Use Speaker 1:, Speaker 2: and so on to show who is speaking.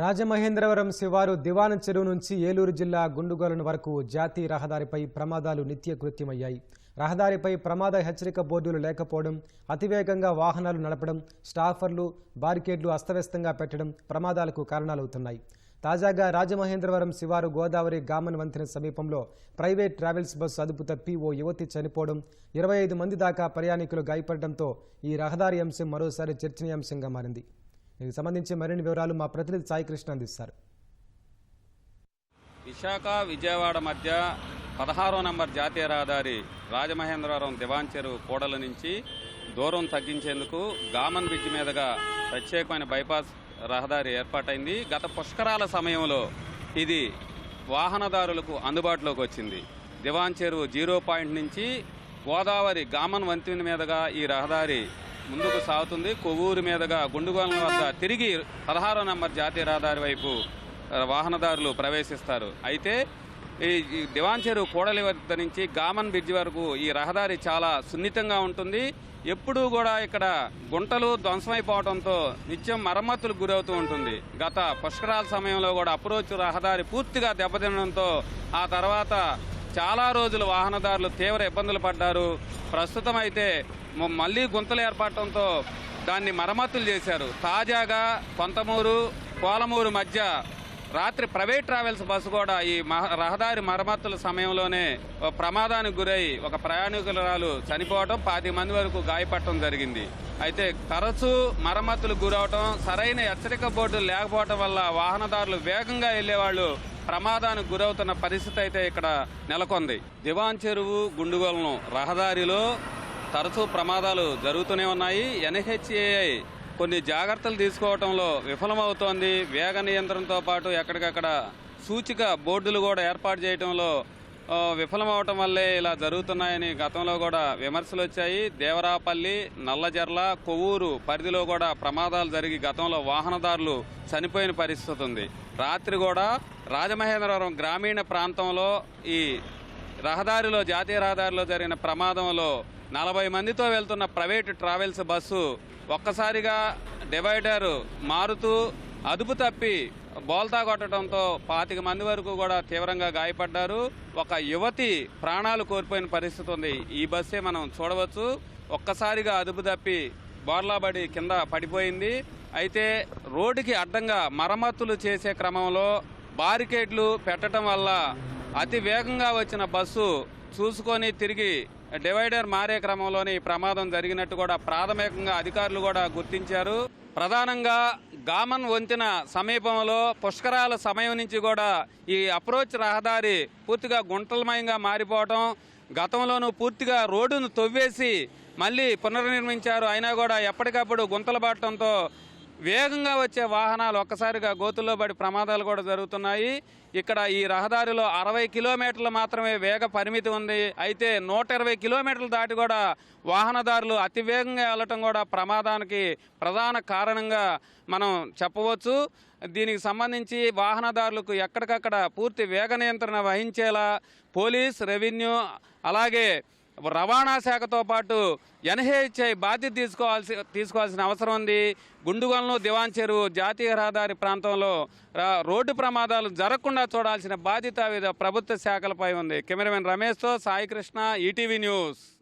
Speaker 1: రాజమహేంద్రవరం శివారు దివాన చెరువు నుంచి ఏలూరు జిల్లా గుండుగోలను వరకు జాతీయ రహదారిపై ప్రమాదాలు నిత్యకృత్యమయ్యాయి. రహదారిపై ప్రమాద హెచ్చరిక బోర్డులు లేకపోవడం అతివేగంగా వాహనాలు నడపడం స్టాఫర్లు బారికేడ్లు అస్తవ్యస్తంగా పెట్టడం ప్రమాదాలకు కారణాలవుతున్నాయి. తాజాగా రాజమహేంద్రవరం శివారు గోదావరి గామన్ వంతెన సమీపంలో ప్రైవేట్ ట్రావెల్స్ బస్సు అదుపు తప్పి ఓ యువతి చనిపోవడం ఇరవై ఐదు మంది దాకా ప్రయాణికులు గాయపడడంతో ఈ రహదారి అంశం మరోసారి చర్చనీయాంశంగా మారింది. దీనికి సంబంధించి మరిన్ని వివరాలు మా ప్రతినిధి సాయి కృష్ణ అందిస్తారు.
Speaker 2: విశాఖ విజయవాడ మధ్య పదహారో నంబర్ జాతీయ రహదారి రాజమహేంద్రవరం దివాంచెరు కోడల కూడల నుంచి దూరం తగ్గించేందుకు గామన్ బ్రిడ్జ్ మీదుగా ప్రత్యేకమైన బైపాస్ రహదారి ఏర్పాటైంది. గత పుష్కరాల సమయంలో ఇది వాహనదారులకు అందుబాటులోకి వచ్చింది. దివాన్ చెరువు జీరో పాయింట్ నుంచి గోదావరి గామన్ వంతెన మీదుగా ఈ రహదారి ముందుకు సాగుతుంది. కొవ్వూరు మీదుగా గుండుగోలం వద్ద తిరిగి పదహారో నంబర్ జాతీయ రహదారి వైపు వాహనదారులు ప్రవేశిస్తారు. అయితే ఈ ఈ దివాన్ చెరువు కూడలి వద్ద నుంచి గామన్ బ్రిడ్జ్ వరకు ఈ రహదారి చాలా సున్నితంగా ఉంటుంది. ఎప్పుడూ కూడా ఇక్కడ గుంటలు ధ్వంసమైపోవడంతో నిత్యం మరమ్మతులకు గురవుతూ ఉంటుంది. గత పుష్కరాల సమయంలో కూడా అప్రోచ్ రహదారి పూర్తిగా దెబ్బతినడంతో ఆ తర్వాత చాలా రోజులు వాహనదారులు తీవ్ర ఇబ్బందులు పడ్డారు. ప్రస్తుతం అయితే మళ్ళీ గుంతలు ఏర్పడటంతో దాన్ని మరమ్మతులు చేశారు. తాజాగా కొంతమూరు కోలమూరు మధ్య రాత్రి ప్రైవేట్ ట్రావెల్స్ బస్సు కూడా ఈ రహదారి మరమ్మతుల సమయంలోనే ఓ ప్రమాదానికి గురై ఒక ప్రయాణికురాలు చనిపోవడం పది మంది వరకు గాయపడటం జరిగింది. అయితే తరచూ మరమ్మతులు గురవటం సరైన హెచ్చరిక బోర్డులు లేకపోవటం వల్ల వాహనదారులు వేగంగా వెళ్ళేవాళ్ళు ప్రమాదానికి గురవుతున్న పరిస్థితి అయితే ఇక్కడ నెలకొంది. దివాన్ చెరువు గుండుగోలను రహదారిలో తరచూ ప్రమాదాలు జరుగుతూనే ఉన్నాయి. ఎన్హెచ్ఏఐ కొన్ని జాగ్రత్తలు తీసుకోవడంలో విఫలమవుతోంది. వేగ నియంత్రణతో పాటు ఎక్కడికక్కడ సూచిక బోర్డులు కూడా ఏర్పాటు చేయడంలో విఫలమవటం వల్లే ఇలా జరుగుతున్నాయని గతంలో కూడా విమర్శలు వచ్చాయి. దేవరాపల్లి నల్లజర్ల కొవ్వూరు పరిధిలో కూడా ప్రమాదాలు జరిగి గతంలో వాహనదారులు చనిపోయిన పరిస్థితి ఉంది. రాత్రి కూడా రాజమహేంద్రవరం గ్రామీణ ప్రాంతంలో ఈ రహదారిలో జాతీయ రహదారిలో జరిగిన ప్రమాదంలో నలభై మందితో వెళ్తున్న ప్రైవేటు ట్రావెల్స్ బస్సు ఒక్కసారిగా డివైడర్ మారుతూ అదుపు తప్పి బోల్తా కొట్టడంతో పాతిక మంది వరకు కూడా తీవ్రంగా గాయపడ్డారు. ఒక యువతి ప్రాణాలు కోల్పోయిన పరిస్థితి ఉంది. ఈ బస్సే మనం చూడవచ్చు. ఒక్కసారిగా అదుపు తప్పి బోర్లాబడి కింద పడిపోయింది. అయితే రోడ్డుకి అడ్డంగా మరమ్మతులు చేసే క్రమంలో బారికేడ్లు పెట్టడం వల్ల అతి వేగంగా వచ్చిన బస్సు చూసుకొని తిరిగి డివైడర్ మారే క్రమంలోనే ఈ ప్రమాదం జరిగినట్టు కూడా ప్రాథమికంగా అధికారులు కూడా గుర్తించారు. ప్రధానంగా గామన్ వంతెన సమీపంలో పుష్కరాల సమయం నుంచి కూడా ఈ అప్రోచ్ రహదారి పూర్తిగా గుంటలమయంగా మారిపోవడం గతంలోనూ పూర్తిగా రోడ్డును తొవ్వేసి మళ్ళీ పునర్నిర్మించారు. అయినా కూడా ఎప్పటికప్పుడు గుంతలు పడటంతో వేగంగా వచ్చే వాహనాలు ఒక్కసారిగా గోతుల్లో పడి ప్రమాదాలు కూడా జరుగుతున్నాయి. ఇక్కడ ఈ రహదారిలో అరవై కిలోమీటర్లు మాత్రమే వేగ పరిమితి ఉంది. అయితే నూట ఇరవై కిలోమీటర్లు దాటి కూడా వాహనదారులు అతి వేగంగా వెళ్ళటం కూడా ప్రమాదానికి ప్రధాన కారణంగా మనం చెప్పవచ్చు. దీనికి సంబంధించి వాహనదారులకు ఎక్కడికక్కడ పూర్తి వేగ నియంత్రణ వహించేలా పోలీస్ రెవెన్యూ అలాగే రవాణా శాఖతో పాటు ఎన్హెచ్ఐ బాధ్యత తీసుకోవాల్సి తీసుకోవాల్సిన అవసరం ఉంది. గుండుగొలను దివాన్ చెరువు జాతీయ రహదారి ప్రాంతంలో రోడ్డు ప్రమాదాలు జరగకుండా చూడాల్సిన బాధ్యత వివిధ ప్రభుత్వ శాఖలపై ఉంది. కెమెరామెన్ రమేష్తో సాయికృష్ణ ఈటీవీ న్యూస్.